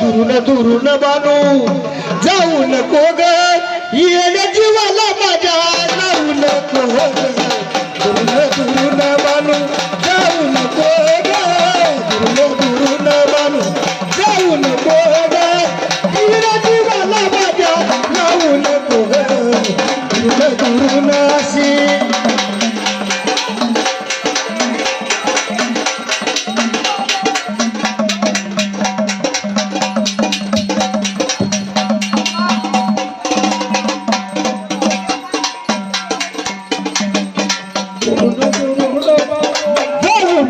दुरून दुरून बानू जाऊ नको ग येण्या जीवाला माझ्या जाऊ नको ग. दुरून दुरून बानू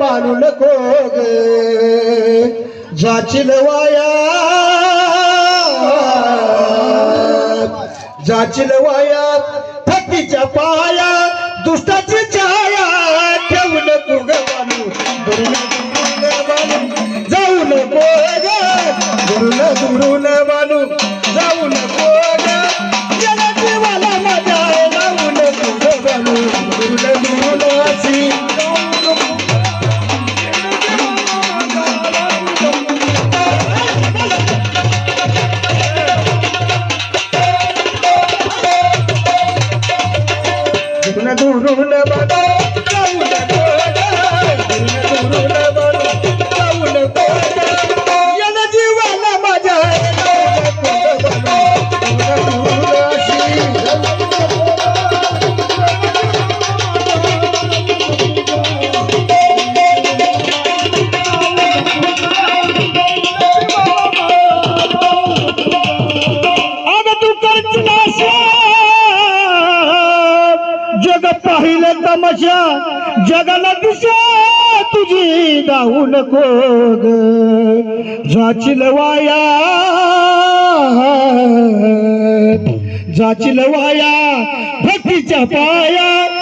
मानू नको ग. जाचिल वाया. जाचिल वाया. फकीच्या पाया दुष्टाची छाया ठेवू नको ग मानू दुरून दुरून जग पाहिलं तमाशा जगाला दिशा तुझी दाहू नको ग जाचील वाया. जाचील वाया भक्तीच्या पाया.